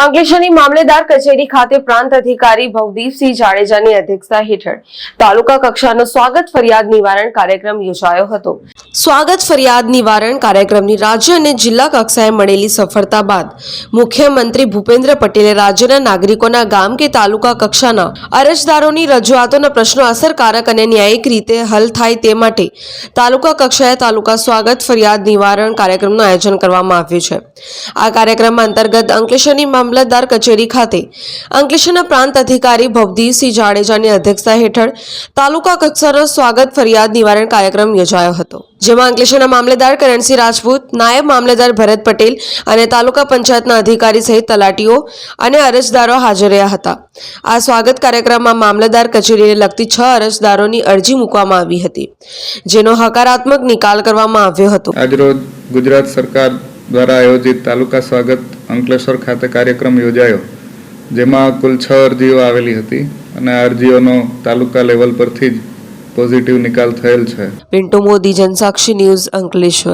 અંકલેશ્વરની મામલેદાર કચેરી ખાતે પ્રાંત અધિકારી ભવદીપસિંહ જાડેજાની અધ્યક્ષતા હેઠળ તાલુકા કક્ષાનો સ્વાગત ફરિયાદ નિવારણ કાર્યક્રમ યોજાયો હતો. સ્વાગત ફરિયાદ નિવારણ કાર્યક્રમની રાજ્ય અને જિલ્લા કક્ષાએ મળેલી સફળતા બાદ મુખ્યમંત્રી ભૂપેન્દ્ર પટેલે રાજ્યના નાગરિકોના ગામ કે તાલુકા કક્ષાના અરજદારોની રજૂઆતોના પ્રશ્નો અસરકારક અને ન્યાયિક રીતે હલ થાય તે માટે તાલુકા કક્ષાએ તાલુકા સ્વાગત ફરિયાદ નિવારણ કાર્યક્રમનું આયોજન કરવામાં આવ્યું છે. આ કાર્યક્રમ અંતર્ગત અંકલેશ્વરની મામલતદાર કચેરી ખાતે. અંકલેશ્વરના પ્રાંત અધિકારી ભવદીપસિંહ જાડેજાની અધ્યક્ષતા હેઠળ તાલુકા કક્ષાનો સ્વાગત ફરિયાદ નિવારણ કાર્યક્રમ યોજાયો હતો, જેમાં અંકલેશ્વરના મામલેદાર કરણસિંહ રાજપૂત, નાયબ મામલેદાર ભરત પટેલ અને તાલુકા પંચાયતના અધિકારી સહિત તલાટીઓ અને અરજદારો હાજર રહ્યા હતા. આ સ્વાગત કાર્યક્રમમાં મામલતદાર કચેરીને લગતી છ અરજદારોની અરજી મૂકવામાં આવી હતી, જેનો હકારાત્મક નિકાલ કરવામાં આવ્યો હતો. આજરોજ ગુજરાત સરકાર દ્વારા આયોજિત તાલુકા સ્વાગત અંકલેશ્વર ખાતે કાર્યક્રમ યોજાયો, જેમાં કુલ છ અરજીઓ આવેલી હતી અને આ અરજીઓનો તાલુકા લેવલ પરથી જ પોઝિટિવ નિકાલ થયેલ છે. પિન્ટુ મોદી, જનસાક્ષી ન્યૂઝ અંકલેશ્વર.